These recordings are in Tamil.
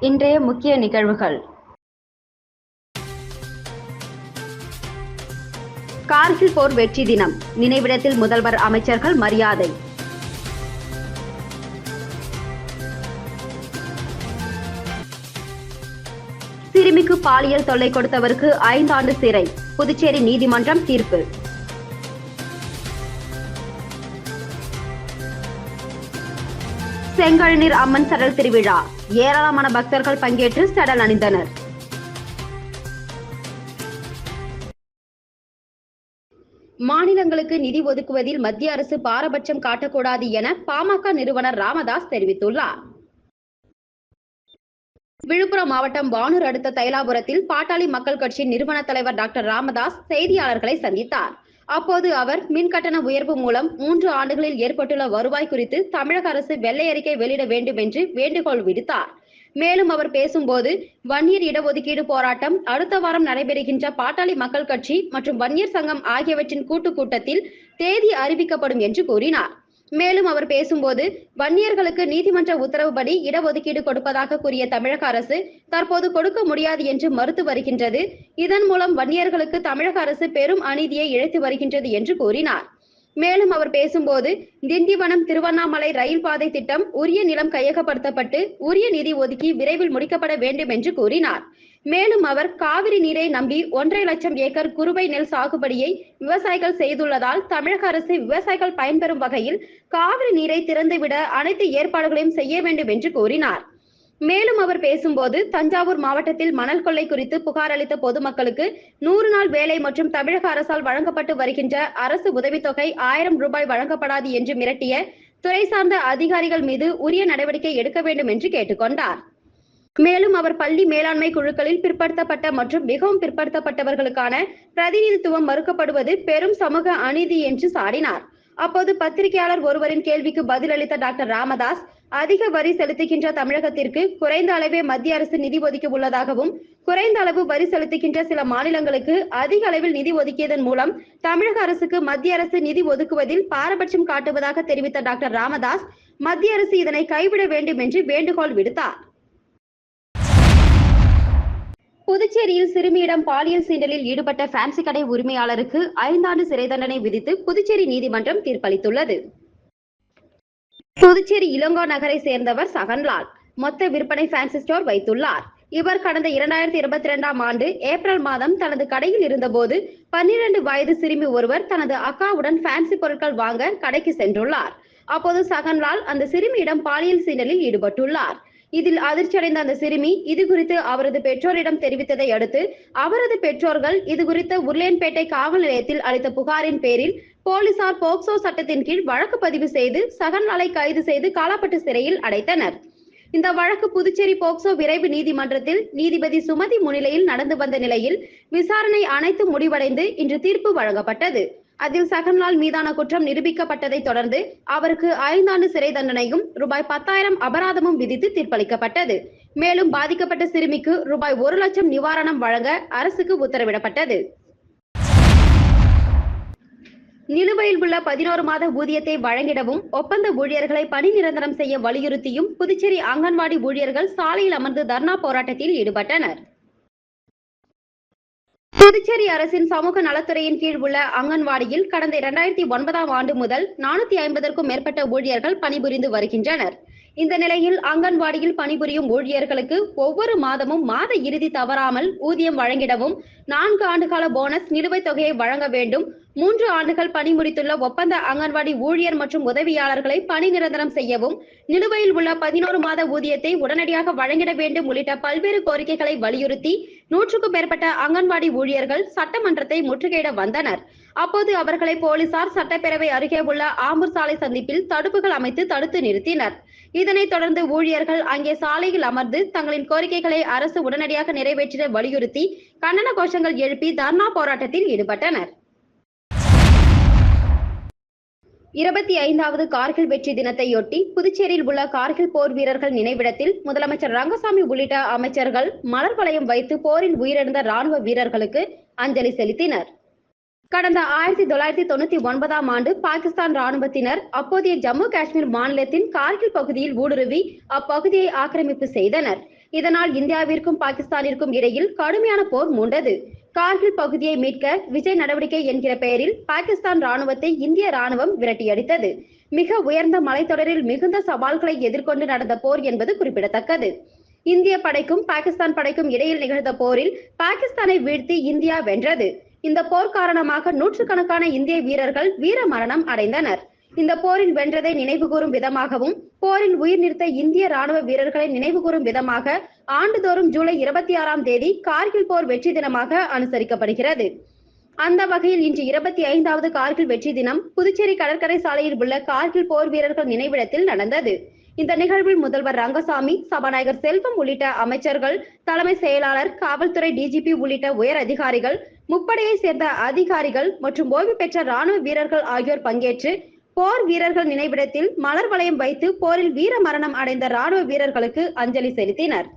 இன்றைய முக்கிய நிகழ்வுகள். கார்கில் போர் வெற்றி தினம். நினைவிடத்தில் முதல்வர் அமைச்சர்கள் மரியாதை. சிறுமிக்கு பாலியல் தொல்லை கொடுத்தவருக்கு ஐந்தாண்டு சிறை. புதுச்சேரி நீதிமன்றம் தீர்ப்பு. செங்கழுநீர் அம்மன் சடல் திருவிழா. ஏராளமான பக்தர்கள் பங்கேற்று சடல் அணிந்தனர். மாநிலங்களுக்கு நிதி ஒதுக்குவதில் மத்திய அரசு பாரபட்சம் காட்டக்கூடாது என பாமக நிறுவனர் ராமதாஸ் தெரிவித்துள்ளார். விழுப்புரம் மாவட்டம் வானூர் அடுத்த தைலாபுரத்தில் பாட்டாளி மக்கள் கட்சியின் நிறுவன தலைவர் டாக்டர் ராமதாஸ் செய்தியாளர்களை சந்தித்தார். அப்போது அவர் மின் கட்டண உயர்வு மூலம் மூன்று ஆண்டுகளில் ஏற்பட்டுள்ள வருவாய் குறித்து தமிழக அரசு வெள்ளை அறிக்கை வெளியிட வேண்டும் என்று வேண்டுகோள் விடுத்தார். மேலும் அவர் பேசும்போது வன்னியர் இடஒதுக்கீடு போராட்டம் அடுத்த வாரம் நடைபெறுகின்ற பாட்டாளி மக்கள் கட்சி மற்றும் வன்னியர் சங்கம் ஆகியவற்றின் கூட்டு கூட்டத்தில் தேதி அறிவிக்கப்படும் என்று கூறினார். மேலும் அவர் பேசும்போது வன்னியர்களுக்கு நீதிமன்ற உத்தரவுபடி இடஒதுக்கீடு கொடுப்பதாக கூறிய தமிழக அரசு தற்போது கொடுக்க முடியாது என்று மறுத்து வருகின்றது. இதன் மூலம் வன்னியர்களுக்கு தமிழக அரசு பெரும் அநீதியை இழைத்து வருகின்றது என்று கூறினார். மேலும் அவர் பேசும்போது திண்டிவனம் திருவண்ணாமலை ரயில் பாதை திட்டம் உரிய நிலம் கையகப்படுத்தப்பட்டு உரிய நிதி ஒதுக்கி விரைவில் முடிக்கப்பட வேண்டும் என்று கூறினார். மேலும் அவர் காவிரி நீரை நம்பி ஒன்றரை லட்சம் ஏக்கர் குறுவை நெல் சாகுபடியை விவசாயிகள் செய்துள்ளதால் தமிழக அரசு விவசாயிகள் பயன்பெறும் வகையில் காவிரி நீரை திறந்துவிட அனைத்து ஏற்பாடுகளையும் செய்ய வேண்டும் என்று கூறினார். மேலும் அவர் பேசும்போது தஞ்சாவூர் மாவட்டத்தில் மணல் கொள்ளை குறித்து புகார் அளித்த பொதுமக்களுக்கு நூறு நாள் வேலை மற்றும் தமிழக அரசால் வழங்கப்பட்டு வருகின்ற அரசு உதவித்தொகை ஆயிரம் ரூபாய் வழங்கப்படாது என்று மிரட்டிய துறை சார்ந்த அதிகாரிகள் மீது உரிய நடவடிக்கை எடுக்க வேண்டும் என்று கேட்டுக்கொண்டார். மேலும் அவர் பள்ளி மேலாண்மை குழுக்களில் பிற்படுத்தப்பட்ட மற்றும் மிகவும் பிற்படுத்தப்பட்டவர்களுக்கான பிரதிநிதித்துவம் மறுக்கப்படுவது பெரும் சமூக அநீதி என்று சாடினார். அப்போது பத்திரிகையாளர் ஒருவரின் கேள்விக்கு பதிலளித்த டாக்டர் ராமதாஸ் அதிக வரி செலுத்துகின்ற தமிழகத்திற்கு குறைந்த அளவே மத்திய அரசு நிதி ஒதுக்கி உள்ளதாகவும் குறைந்த அளவு வரி செலுத்துகின்ற சில மாநிலங்களுக்கு அதிக அளவில் நிதி ஒதுக்கியதன் மூலம் தமிழக அரசுக்கு மத்திய அரசு நிதி ஒதுக்குவதில் பாரபட்சம் காட்டுவதாக தெரிவித்த டாக்டர் ராமதாஸ் மத்திய அரசு இதனை கைவிட வேண்டும் என்று வேண்டுகோள் விடுத்தார். புதுச்சேரியில் சிறுமியிடம் பாலியல் சீண்டலில் ஈடுபட்ட ஃபேன்சி கடை உரிமையாளருக்கு ஐந்தாண்டு சிறை தண்டனை விதித்து புதுச்சேரி நீதிமன்றம் தீர்ப்பளித்துள்ளது. புதுச்சேரி இளங்கோ நகரை சேர்ந்தவர் சகன்லால் மொத்த விற்பனை ஃபேன்சி ஸ்டோர் வைத்துள்ளார். இவர் கடந்த இரண்டாயிரத்தி இருபத்தி இரண்டாம் ஆண்டு ஏப்ரல் மாதம் தனது கடையில் இருந்தபோது பன்னிரண்டு வயது சிறுமி ஒருவர் தனது அக்காவுடன் ஃபேன்சி பொருட்கள் வாங்க கடைக்கு சென்றுள்ளார். அப்போது சகன்லால் அந்த சிறுமியிடம் பாலியல் சீண்டலில் ஈடுபட்டுள்ளார். இதில் அதிர்ச்சியடைந்த அந்த சிறுமி இது குறித்து அவரது பெற்றோரிடம் தெரிவித்ததை அடுத்து அவரது பெற்றோர்கள் இது குறித்து உருளையன்பேட்டை காவல் நிலையத்தில் அளித்த புகாரின் பேரில் போலீசார் போக்சோ சட்டத்தின் கீழ் வழக்கு பதிவு செய்து சகன்லாலை கைது செய்து காலாப்பட்டு சிறையில் அடைத்தனர். இந்த வழக்கு புதுச்சேரி போக்சோ விரைவு நீதிமன்றத்தில் நீதிபதி சுமதி முன்னிலையில் நடந்து வந்த நிலையில் விசாரணை அனைத்து முடிவடைந்து இன்று தீர்ப்பு வழங்கப்பட்டது. அதில் சகன்லால் மீதான குற்றம் நிரூபிக்கப்பட்டதை தொடர்ந்து அவருக்கு ஐந்தாண்டு சிறை தண்டனையும் ரூபாய் பத்தாயிரம் அபராதமும் விதித்து தீர்ப்பளிக்கப்பட்டது. மேலும் பாதிக்கப்பட்ட சிறுமிக்கு ரூபாய் ஒரு லட்சம் நிவாரணம் வழங்க அரசுக்கு உத்தரவிடப்பட்டது. நிலுவையில் உள்ள பதினோரு மாத ஊதியத்தை வழங்கிடவும் ஒப்பந்த ஊழியர்களை பணி நிரந்தரம் செய்ய வலியுறுத்தியும் புதுச்சேரி அங்கன்வாடி ஊழியர்கள் சாலையில் அமர்ந்து தர்ணா போராட்டத்தில் ஈடுபட்டனர். புதுச்சேரி அரசின் சமூக நலத்துறையின் கீழ் உள்ள அங்கன்வாடியில் கடந்த இரண்டாயிரத்தி ஒன்பதாம் ஆண்டு முதல் நானூத்தி ஐம்பதற்கும் மேற்பட்ட ஊழியர்கள் பணிபுரிந்து வருகின்றனர். இந்த நிலையில் அங்கன்வாடியில் பணிபுரியும் ஊழியர்களுக்கு ஒவ்வொரு மாதமும் மாத இறுதி தவறாமல் ஊதியம் வழங்கிடவும் நான்கு ஆண்டுகால போனஸ் நிலுவைத் தொகையை வழங்க வேண்டும். மூன்று ஆண்டுகள் பணி முடித்துள்ள ஒப்பந்த அங்கன்வாடி ஊழியர் மற்றும் உதவியாளர்களை பணி நிரந்தரம் செய்யவும் நிலுவையில் உள்ள பதினோரு மாத ஊதியத்தை உடனடியாக வழங்கிட வேண்டும் உள்ளிட்ட பல்வேறு கோரிக்கைகளை வலியுறுத்தி நூற்றுக்கும் மேற்பட்ட அங்கன்வாடி ஊழியர்கள் சட்டமன்றத்தை முற்றுகையிட வந்தனர். அப்போது அவர்களை போலீசார் சட்டப்பேரவை அருகே உள்ள ஆம்பூர் சாலை சந்திப்பில் தடுப்புகள் அமைத்து தடுத்து நிறுத்தினர். இதனைத் தொடர்ந்து ஊழியர்கள் அங்கே சாலையில் அமர்ந்து தங்களின் கோரிக்கைகளை அரசு உடனடியாக நிறைவேற்றிட வலியுறுத்தி கண்டன கோஷங்கள் எழுப்பி தர்ணா போராட்டத்தில் ஈடுபட்டனர். இருபத்தி ஐந்தாவது கார்கில் வெற்றி தினத்தையொட்டி புதுச்சேரியில் உள்ள கார்கில் போர் வீரர்கள் நினைவிடத்தில் முதலமைச்சர் ரங்கசாமி உள்ளிட்ட அமைச்சர்கள் மலர் வளையம் வைத்து போரில் உயிரிழந்த ராணுவ வீரர்களுக்கு அஞ்சலி செலுத்தினர். கடந்த ஆயிரத்தி தொள்ளாயிரத்தி தொண்ணூத்தி ஒன்பதாம் ஆண்டு பாகிஸ்தான் ராணுவத்தினர் அப்போதைய ஜம்மு காஷ்மீர் மாநிலத்தின் கார்கில் பகுதியில் ஊடுருவி அப்பகுதியை ஆக்கிரமிப்பு செய்தனர். இதனால் இந்தியாவிற்கும் பாகிஸ்தானிற்கும் இடையில் கடுமையான போர் மூண்டது. கார்கில் பகுதியை மீட்க விஜய் நடவடிக்கை என்கிற பெயரில் பாகிஸ்தான் ராணுவத்தை இந்திய ராணுவம் விரட்டியடித்தது. மிக உயர்ந்த மலைத்தொடரில் மிகுந்த சவால்களை எதிர்கொண்டு நடந்த போர் என்பது குறிப்பிடத்தக்கது. இந்திய படைக்கும் பாகிஸ்தான் படைக்கும் இடையில் நிகழ்ந்த போரில் பாகிஸ்தானை வீழ்த்தி இந்தியா வென்றது. இந்த போர் காரணமாக நூற்றுக்கணக்கான இந்திய வீரர்கள் வீர மரணம் அடைந்தனர். இந்த போரில் வென்றதை நினைவுகூரும் விதமாகவும் போரில் உயிர் நிறுத்த இந்திய ராணுவ வீரர்களை நினைவுகூரும் விதமாக ஆண்டுதோறும் ஜூலை இருபத்தி ஆறாம் தேதி கார்கில் போர் வெற்றி தினமாக அனுசரிக்கப்படுகிறது. அந்த வகையில் இன்று இருபத்தி ஐந்தாவது கார்கில் வெற்றி தினம் புதுச்சேரி கடற்கரை சாலையில் உள்ள கார்கில் போர் வீரர்கள் நினைவிடத்தில் நடந்தது. இந்த நிகழ்வில் முதல்வர் ரங்கசாமி சபாநாயகர் செல்வம் உள்ளிட்ட அமைச்சர்கள் தலைமை செயலாளர் காவல்துறை டிஜிபி உள்ளிட்ட உயர் அதிகாரிகள் முப்படையை சேர்ந்த அதிகாரிகள் மற்றும் ஓய்வு பெற்ற ராணுவ வீரர்கள் ஆகியோர் பங்கேற்று போர் வீரர்கள் நினைவிடத்தில் மலர் வளையம் வைத்து போரில் வீர மரணம் அடைந்த ராணுவ வீரர்களுக்கு அஞ்சலி செலுத்தினர்.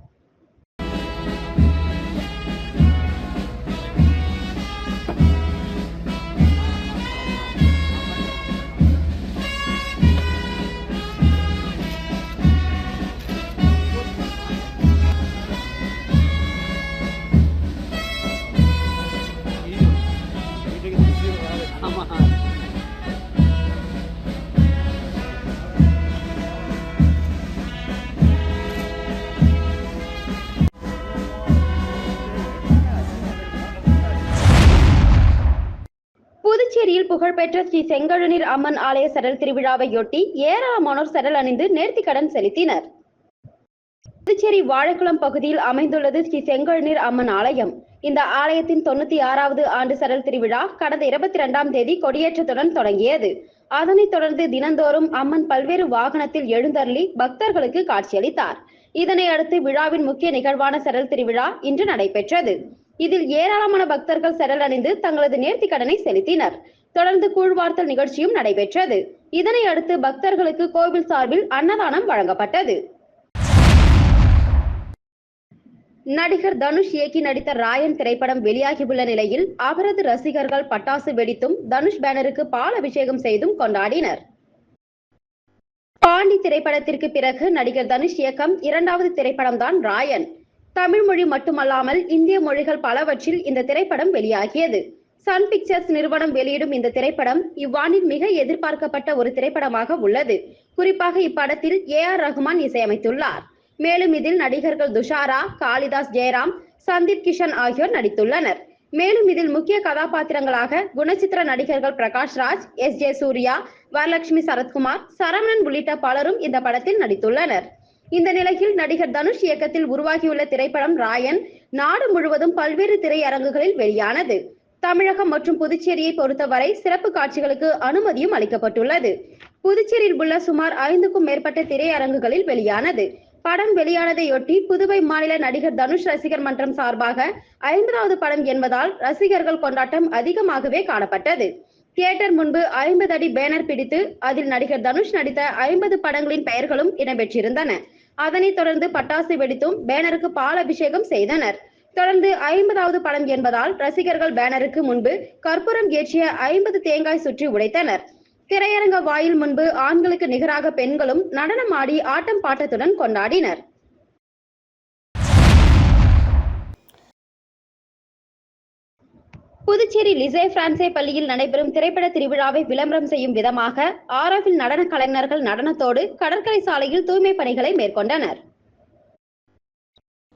புகழ்பெற்ற ஸ்ரீ செங்கழுநீர் அம்மன் ஆலய சடல் திருவிழாவையொட்டி ஏராளமானோர் சடல் அணிந்து நேர்த்திக்கடன் செலுத்தினர். புதுச்சேரி வாழைக்குளம் பகுதியில் அமைந்துள்ளது ஸ்ரீ செங்கழுநீர் அம்மன் ஆலயம். இந்த ஆலயத்தின் தொண்ணூத்தி ஆறாவது ஆண்டு சடல் திருவிழா கடந்த இருபத்தி இரண்டாம் தேதி கொடியேற்றத்துடன் தொடங்கியது. அதனைத் தொடர்ந்து தினந்தோறும் அம்மன் பல்வேறு வாகனத்தில் எழுந்தருளி பக்தர்களுக்கு காட்சியளித்தார். இதனை அடுத்து விழாவின் முக்கிய நிகழ்வான சடல் திருவிழா இன்று நடைபெற்றது. இதில் ஏராளமான பக்தர்கள் சடல் அணிந்து தங்களது நேர்த்திக்கடனை செலுத்தினர். தொடர்ந்து கூழ்வார்த்தல் நிகழ்ச்சியும் நடைபெற்றது. இதனை அடுத்து பக்தர்களுக்கு கோவில் சார்பில் அன்னதானம் வழங்கப்பட்டது. நடிகர் தனுஷ் இயக்கி நடித்த ராயன் திரைப்படம் வெளியாகியுள்ள நிலையில் அவரது ரசிகர்கள் பட்டாசு வெடித்தும் தனுஷ் பேனருக்கு பால் அபிஷேகம் செய்தும் கொண்டாடினர். பாண்டி திரைப்படத்திற்கு பிறகு நடிகர் தனுஷ் இயக்கம் இரண்டாவது திரைப்படம்தான் ராயன். தமிழ் மொழி மட்டுமல்லாமல் இந்திய மொழிகள் பலவற்றில் இந்த திரைப்படம் வெளியாகியது. சன் பிக்சர்ஸ் நிறுவனம் வெளியிடும் இந்த திரைப்படம் இவ்வாண்டின் மிக எதிர்பார்க்கப்பட்ட ஒரு திரைப்படமாக உள்ளது. குறிப்பாக இப்படத்தில் ஏ ஆர் ரகுமான் இசையமைத்துள்ளார். மேலும் இதில் நடிகர்கள் துஷாரா காளிதாஸ் ஜெயராம் சந்தீப் கிஷன் ஆகியோர் நடித்துள்ளனர். மேலும் இதில் முக்கிய கதாபாத்திரங்களாக குணச்சித்திர நடிகர்கள் பிரகாஷ் ராஜ் எஸ் ஜே சூர்யா வரலட்சுமி சரத்குமார் சரவணன் உள்ளிட்ட பலரும் இந்த படத்தில் நடித்துள்ளனர். இந்த நிலையில் நடிகர் தனுஷ் இயக்கத்தில் உருவாகியுள்ள திரைப்படம் ராயன் நாடு முழுவதும் பல்வேறு திரையரங்குகளில் வெளியானது. தமிழகம் மற்றும் புதுச்சேரியை பொறுத்தவரை சிறப்பு காட்சிகளுக்கு அனுமதியும் அளிக்கப்பட்டுள்ளது. புதுச்சேரியில் உள்ள சுமார் ஐந்துக்கும் மேற்பட்ட திரையரங்குகளில் வெளியானது. படம் வெளியானதையொட்டி புதுவை மாநில நடிகர் தனுஷ் ரசிகர் மன்றம் சார்பாக ஐம்பதாவது படம் என்பதால் ரசிகர்கள் கொண்டாட்டம் அதிகமாகவே காணப்பட்டது. தியேட்டர் முன்பு ஐம்பது அடி பேனர் பிடித்து அதில் நடிகர் தனுஷ் நடித்த ஐம்பது படங்களின் பெயர்களும் இடம்பெற்றிருந்தன. அதனைத் தொடர்ந்து பட்டாசு வெடித்தும் பேனருக்கு பால் அபிஷேகம் செய்தனர். தொடர்ந்து ஐம்பதாவது படம் என்பதால் ரசிகர்கள் பேனருக்கு முன்பு கற்பூரம் ஏற்றிய ஐம்பது தேங்காய் சுற்றி உடைத்தனர். திரையரங்க வாயில் முன்பு ஆண்களுக்கு நிகராக பெண்களும் நடனம் ஆடி ஆட்டம் பாட்டத்துடன் கொண்டாடினர். புதுச்சேரி லிசே பிரான்சே பள்ளியில் நடைபெறும் திரைப்பட திருவிழாவை விளம்பரம் செய்யும் விதமாக ஆரோவில் நடன கலைஞர்கள் நடனத்தோடு கடற்கரை சாலையில் தூய்மை பணிகளை மேற்கொண்டனர்.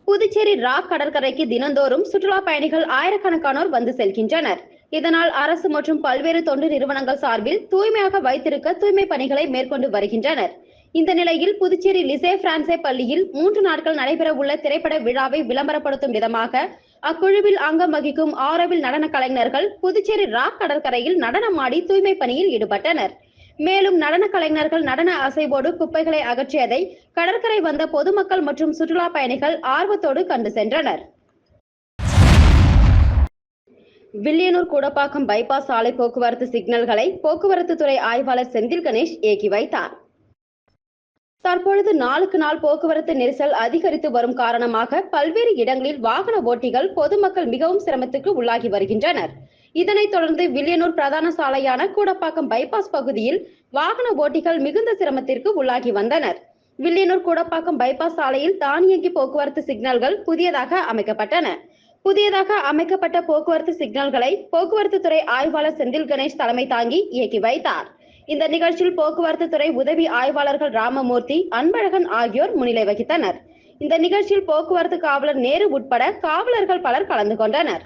புதுச்சேரி ராக் கடற்கரைக்கு தினந்தோறும் சுற்றுலா பயணிகள் ஆயிரக்கணக்கானோர் வந்து செல்கின்றனர். இதனால் அரசு மற்றும் பல்வேறு தொண்டு நிறுவனங்கள் சார்பில் தூய்மையாக வைத்திருக்க தூய்மை பணிகளை மேற்கொண்டு வருகின்றனர். இந்த நிலையில் புதுச்சேரி லிசே பிரான்சே பள்ளியில் மூன்று நாட்கள் நடைபெற உள்ள திரைப்பட விழாவை விளம்பரப்படுத்தும் விதமாக அக்குழுவில் அங்கம் வகிக்கும் ஆரோவில் நடன கலைஞர்கள் புதுச்சேரி ராக் கடற்கரையில் நடனமாடி தூய்மை பணியில் ஈடுபட்டனர். மேலும் நடன கலைஞர்கள் நடன அசைவோடு குப்பைகளை அகற்றியதை கடற்கரை வந்த பொதுமக்கள் மற்றும் சுற்றுலா பயணிகள் ஆர்வத்தோடு கண்டு சென்றனர். வில்லியனூர் கூடப்பாக்கம் பைபாஸ் சாலை போக்குவரத்து சிக்னல்களை போக்குவரத்து துறை ஆய்வாளர் செந்தில் கணேஷ் இயக்கி வைத்தார். தற்பொழுது நாளுக்கு நாள் போக்குவரத்து நெரிசல் அதிகரித்து வரும் காரணமாக பல்வேறு இடங்களில் வாகன ஓட்டிகள் பொதுமக்கள் மிகவும் சிரமத்துக்கு உள்ளாகி வருகின்றனர். இதனைத் தொடர்ந்து வில்லியனூர் பிரதான சாலையான கூடப்பாக்கம் பைபாஸ் பகுதியில் வாகன ஓட்டிகள் மிகுந்த சிரமத்திற்கு உள்ளாகி வந்தனர். வில்லியனூர் கூடப்பாக்கம் பைபாஸ் சாலையில் தானியங்கி போக்குவரத்து சிக்னல்கள் புதியதாக அமைக்கப்பட்டன. புதியதாக அமைக்கப்பட்ட போக்குவரத்து சிக்னல்களை போக்குவரத்து துறை ஆய்வாளர் செந்தில் கணேஷ் தலைமை தாங்கி இயக்கி வைத்தார். இந்த நிகழ்ச்சியில் போக்குவரத்து துறை உதவி ஆய்வாளர்கள் ராமமூர்த்தி அன்பழகன் ஆகியோர் முன்னிலை வகித்தனர். இந்த நிகழ்ச்சியில் போக்குவரத்து காவலர் நேரு உட்பட காவலர்கள் பலர் கலந்து கொண்டனர்.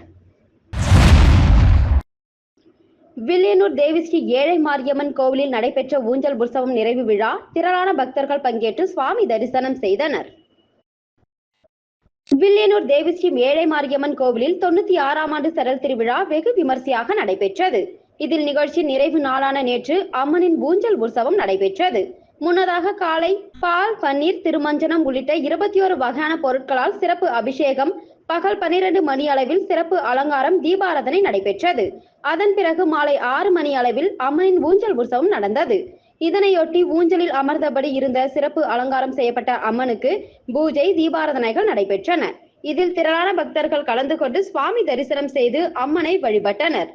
வில்லியனூர் தேவிஸ்ரீ ஏழை மாரியம்மன் கோவிலில் நடைபெற்ற ஊஞ்சல் உற்சவம் நிறைவு விழா திரளான பக்தர்கள் பங்கேற்று சுவாமி தரிசனம் செய்தனர். வில்லியனூர் தேவிஸ்ரீ ஏழை மாரியம்மன் கோவிலில் தொண்ணூத்தி ஆறாம் ஆண்டு சரல் திருவிழா வெகு விமர்சையாக நடைபெற்றது. இதில் நிகழ்ச்சி நிறைவு நாளான நேற்று அம்மனின் ஊஞ்சல் உற்சவம் நடைபெற்றது. முன்னதாக காலை பால் பன்னீர் திருமஞ்சனம் உள்ளிட்ட இருபத்தி ஒரு வகையான பொருட்களால் சிறப்பு அபிஷேகம் பகல் பனிரெண்டு மணி அளவில் சிறப்பு அலங்காரம் தீபாராதனை நடைபெற்றது. அதன் பிறகு மாலை ஆறு மணி அளவில் அம்மனின் ஊஞ்சல் உற்சவம் நடந்தது. இதனையொட்டி ஊஞ்சலில் அமர்ந்தபடி இருந்த சிறப்பு அலங்காரம் செய்யப்பட்ட அம்மனுக்கு பூஜை தீபாராதனைகள் நடைபெற்றன. இதில் திரளான பக்தர்கள் கலந்து கொண்டு சுவாமி தரிசனம் செய்து அம்மனை வழிபட்டனர்.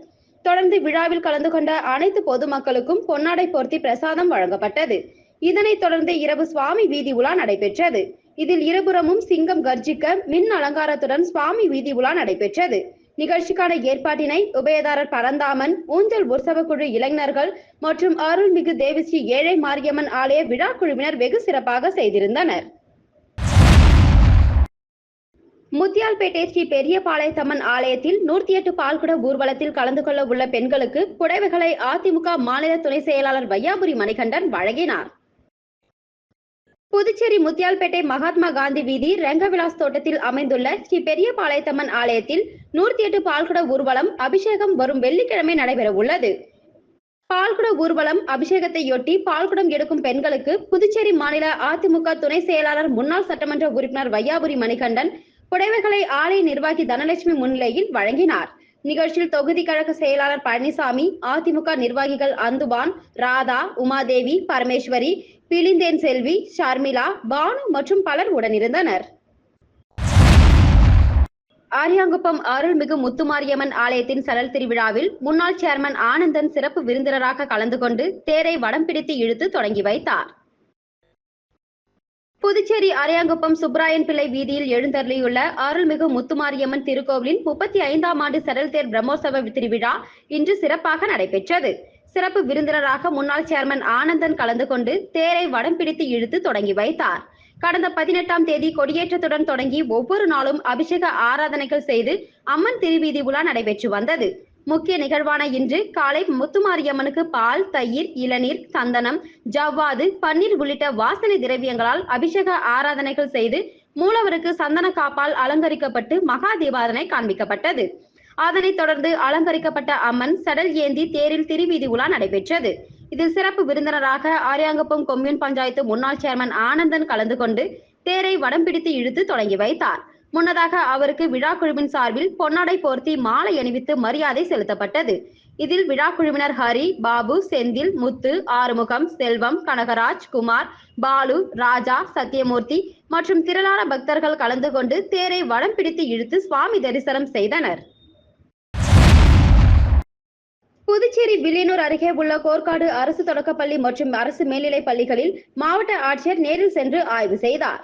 தொடர்ந்து விழாவில் கலந்து கொண்ட அனைத்து பொதுமக்களுக்கும் பொன்னாடை போர்த்தி பிரசாதம் வழங்கப்பட்டது. இதனைத் தொடர்ந்து இரவு சுவாமி வீதி உலா நடைபெற்றது. இதில் இருபுறமும் சிங்கம் கர்ஜிக்க மின் அலங்காரத்துடன் சுவாமி வீதி உலா நடைபெற்றது. நிகழ்ச்சிக்கான ஏற்பாட்டினை உபயதாரர் பரந்தாமன் ஊஞ்சல் உற்சவ குழு இளைஞர்கள் மற்றும் அருள்மிகு தேவிஸ்ரீ ஏழை மாரியம்மன் ஆலய விழா குழுவினர் வெகு சிறப்பாக செய்திருந்தனர். முத்தியால்பேட்டை ஸ்ரீ பெரியபாளையத்தம்மன் ஆலயத்தில் நூற்றி எட்டு பால்குட ஊர்வலத்தில் கலந்து கொள்ள உள்ள பெண்களுக்கு புடவைகளை அதிமுக மாநில துணை செயலாளர் வையாபுரி மணிகண்டன் வழங்கினார். புதுச்சேரி முத்தியால்பேட்டை மகாத்மா காந்தி வீதி ரங்கவிலாஸ் தோட்டத்தில் அமைந்துள்ள ஸ்ரீ பெரியபாளையத்தம்மன் ஆலயத்தில் நூற்றி எட்டு பால்குட ஊர்வலம் அபிஷேகம் வரும் வெள்ளிக்கிழமை நடைபெற உள்ளது. பால்குட ஊர்வலம் அபிஷேகத்தையொட்டி பால்குடம் எடுக்கும் பெண்களுக்கு புதுச்சேரி மாநில அதிமுக துணை செயலாளர் முன்னாள் சட்டமன்ற உறுப்பினர் வையாபுரி மணிகண்டன் புடவைகளை ஆலய நிர்வாகி தனலட்சுமி முன்னிலையில் வழங்கினார். நிகழ்ச்சியில் தொகுதி கழக செயலாளர் பழனிசாமி அதிமுக நிர்வாகிகள் அந்துபான் ராதா உமாதேவி பரமேஸ்வரி பிலிந்தேன் செல்வி ஷர்மிளா பானு மற்றும் பலர் உடனிருந்தனர். ஆரியாங்குப்பம் அருள்மிகு முத்துமாரியம்மன் ஆலயத்தின் சடல் திருவிழாவில் முன்னாள் சேர்மன் ஆனந்தன் சிறப்பு விருந்தினராக கலந்து கொண்டு தேரை வடம் பிடித்து இழுத்து தொடங்கி வைத்தார். புதுச்சேரி அரையாங்குப்பம் சுப்ராயன் பிள்ளை வீதியில் எழுந்தருளியுள்ள அருள்மிகு முத்துமாரியம்மன் திருக்கோவிலின் முப்பத்தி ஐந்தாம் ஆண்டு சடல் தேர் பிரம்மோற்சவ திருவிழா இன்று சிறப்பாக நடைபெற்றது. சிறப்பு விருந்தினராக முன்னாள் சேர்மன் ஆனந்தன் கலந்து கொண்டு தேரை வடம் பிடித்து இழுத்து தொடங்கி வைத்தார். கடந்த பதினெட்டாம் தேதி கொடியேற்றத்துடன் தொடங்கி ஒவ்வொரு நாளும் அபிஷேக ஆராதனைகள் செய்து அம்மன் திருவீதி உலா நடைபெற்று வந்தது. முக்கிய நிகழ்வான இன்று காலை முத்துமாரியம்மனுக்கு பால் தயிர் இளநீர் சந்தனம் ஜவ்வாது பன்னீர் உள்ளிட்ட வாசனை திரவியங்களால் அபிஷேக ஆராதனைகள் செய்து மூலவருக்கு சந்தன காப்பால் அலங்கரிக்கப்பட்டு மகா தீபாதனை காண்பிக்கப்பட்டது. அதனைத் தொடர்ந்து அலங்கரிக்கப்பட்ட அம்மன் சடல் ஏந்தி தேரில் திருவீதி உலா நடைபெற்றது. இதில் சிறப்பு விருந்தினராக ஆரியாங்குப்பம் கொம்யூன் பஞ்சாயத்து முன்னாள் சேர்மன் ஆனந்தன் கலந்து கொண்டு தேரை வடம் பிடித்து இழுத்து தொடங்கி வைத்தார். முன்னதாக அவருக்கு விழா குழுவின் சார்பில் பொன்னாடை போர்த்தி மாலை அணிவித்து மரியாதை செலுத்தப்பட்டது. இதில் விழா குழுவினர் ஹரி பாபு செந்தில் முத்து ஆறுமுகம் செல்வம் கனகராஜ் குமார் பாலு ராஜா சத்யமூர்த்தி மற்றும் திரளான பக்தர்கள் கலந்து கொண்டு தேரை வடம் பிடித்து இழுத்து சுவாமி தரிசனம் செய்தனர். புதுச்சேரி வில்லியனூர் அருகே உள்ள கோர்க்காடு அரசு தொடக்கப்பள்ளி மற்றும் அரசு மேல்நிலைப் பள்ளிகளில் மாவட்ட ஆட்சியர் நேரில் சென்று ஆய்வு செய்தார்.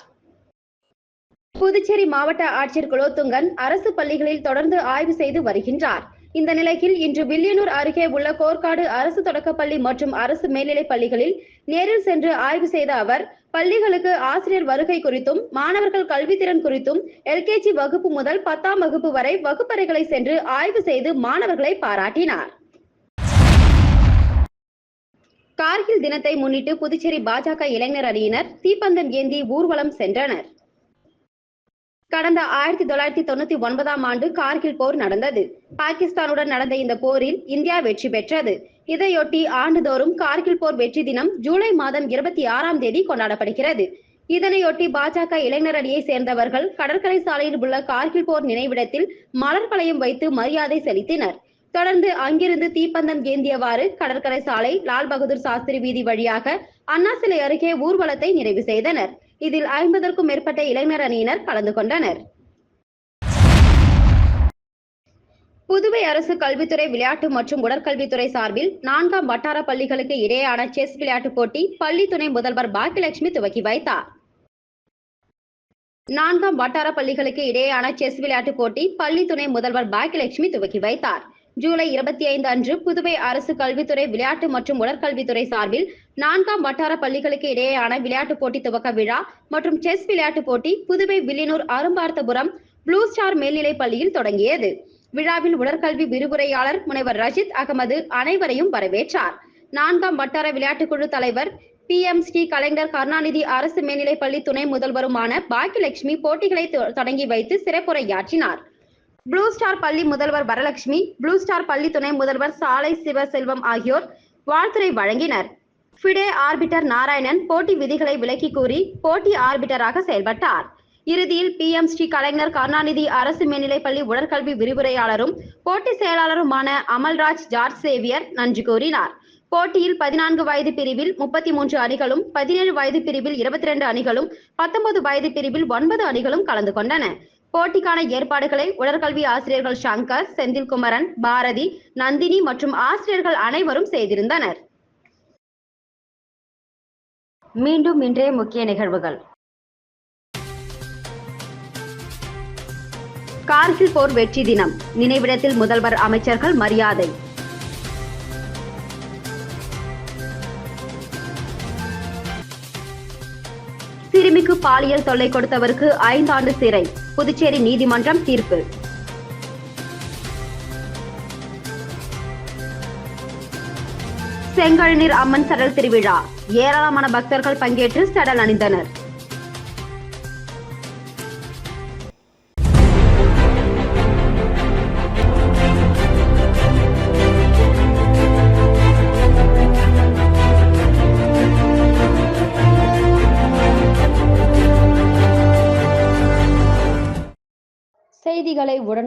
புதுச்சேரி மாவட்ட ஆட்சியர் குலோத்துங்கன் அரசு பள்ளிகளில் தொடர்ந்து ஆய்வு செய்து வருகின்றார். இந்த நிலையில் இன்று வில்லியனூர் அருகே உள்ள கோர்க்காடு அரசு தொடக்கப்பள்ளி மற்றும் அரசு மேல்நிலைப் பள்ளிகளில் நேரில் சென்று ஆய்வு செய்த அவர் பள்ளிகளுக்கு ஆசிரியர் வருகை குறித்தும் மாணவர்கள் கல்வித்திறன் குறித்தும் எல்கேஜி வகுப்பு முதல் பத்தாம் வகுப்பு வரை வகுப்பறைகளை சென்று ஆய்வு செய்து மாணவர்களை பாராட்டினார். கார்கில் தினத்தை முன்னிட்டு புதுச்சேரி பாஜக இளைஞர் அணியினர் தீப்பந்தம் ஏந்தி ஊர்வலம் சென்றனர். கடந்த ஆயிரத்தி தொள்ளாயிரத்தி தொண்ணூத்தி ஒன்பதாம் ஆண்டு கார்கில் போர் நடந்தது. பாகிஸ்தானுடன் நடந்த இந்த போரில் இந்தியா வெற்றி பெற்றது. இதையொட்டி ஆண்டுதோறும் கார்கில் போர் வெற்றி தினம் ஜூலை மாதம் இருபத்தி ஆறாம் தேதி கொண்டாடப்படுகிறது. இதனையொட்டி பாஜக இளைஞர் அணியை சேர்ந்தவர்கள் கடற்கரை சாலையில் உள்ள கார்கில் போர் நினைவிடத்தில் மலர் வளையம் வைத்து மரியாதை செலுத்தினர். தொடர்ந்து அங்கிருந்து தீப்பந்தம் ஏந்தியவாறு கடற்கரை சாலை லால் பகதூர் சாஸ்திரி வீதி வழியாக அண்ணா சிலை அருகே ஊர்வலத்தை நிறைவு செய்தனர். இதில் ஐம்பதற்கும் மேற்பட்ட இளைஞர் அணியினர் கலந்து கொண்டனர். புதுவை அரசு கல்வித்துறை விளையாட்டு மற்றும் உடற்கல்வித்துறை சார்பில் நான்காம் வட்டார பள்ளிகளுக்கு இடையேயான செஸ் விளையாட்டுப் போட்டி பள்ளி துணை முதல்வர் பாக்கியலட்சுமி துவக்கி வைத்தார். நான்காம் வட்டார பள்ளிகளுக்கு இடையேயான செஸ் விளையாட்டுப் போட்டி பள்ளி துணை முதல்வர் பாக்கியலட்சுமி துவக்கி வைத்தார். ஜூலை இருபத்தி ஐந்து அன்று புதுவை அரசு கல்வித்துறை விளையாட்டு மற்றும் உடற்கல்வித்துறை சார்பில் நான்காம் வட்டார பள்ளிகளுக்கு இடையேயான விளையாட்டுப் போட்டி துவக்க விழா மற்றும் செஸ் விளையாட்டுப் போட்டி புதுவை வில்லியனூர் அரும்பார்த்தபுரம் ப்ளூ ஸ்டார் மேல்நிலைப் பள்ளியில் தொடங்கியது. விழாவில் உடற்கல்வி விரிவுரையாளர் முனைவர் ரஷித் அகமது அனைவரையும் வரவேற்றார். நான்காம் வட்டார விளையாட்டுக்குழு தலைவர் பி. எம். ஸ்ரீ கலைஞர் கருணாநிதி அரசு மேல்நிலைப் பள்ளி துணை முதல்வருமான பாக்கியலட்சுமி போட்டிகளை தொ- தொடங்கி வைத்து சிறப்புரையாற்றினார். ப்ளூ ஸ்டார் பள்ளி முதல்வர் வரலட்சுமி ப்ளூ ஸ்டார் பள்ளி துணை முதல்வர் சாலை சிவசெல்வம் ஆகியோர் வாழ்த்துரை வழங்கினர். ஃபிடே ஆர்பிட்டர் நாராயணன் போட்டி விதிகளை விளக்கி கூறி போட்டி ஆர்பிட்டராக செயல்பட்டார். இறுதியில் பி எம் ஸ்ரீ கலைஞர் கருணாநிதி அரசு மேல்நிலைப்பள்ளி உடற்கல்வி விரிவுரையாளரும் போட்டி செயலாளருமான அமல்ராஜ் ஜார்ஜ் சேவியர் நன்றி கூறினார். போட்டியில் பதினான்கு வயது பிரிவில் முப்பத்தி மூன்று அணிகளும் பதினேழு வயது பிரிவில் இருபத்தி ரெண்டு அணிகளும் பத்தொன்பது வயது பிரிவில் ஒன்பது அணிகளும் கலந்து கொண்டன. போட்டிக்கான ஏற்பாடுகளை உடற்கல்வி ஆசிரியர்கள் சங்கர் செந்தில்குமரன் பாரதி நந்தினி மற்றும் ஆசிரியர்கள் அனைவரும் செய்திருந்தனர். மீண்டும் இன்றைய முக்கிய நிகழ்வுகள். கார்கில் போர் வெற்றி தினம். நினைவிடத்தில் முதல்வர் அமைச்சர்கள் மரியாதை. சிறுமிக்கு பாலியல் தொல்லை கொடுத்தவருக்கு ஐந்தாண்டு சிறை. புதுச்சேரி நீதிமன்றம் தீர்ப்பு. செங்கழநீர் அம்மன் சடல் திருவிழா. ஏராளமான பக்தர்கள் பங்கேற்று சடல் அணிந்தனர்.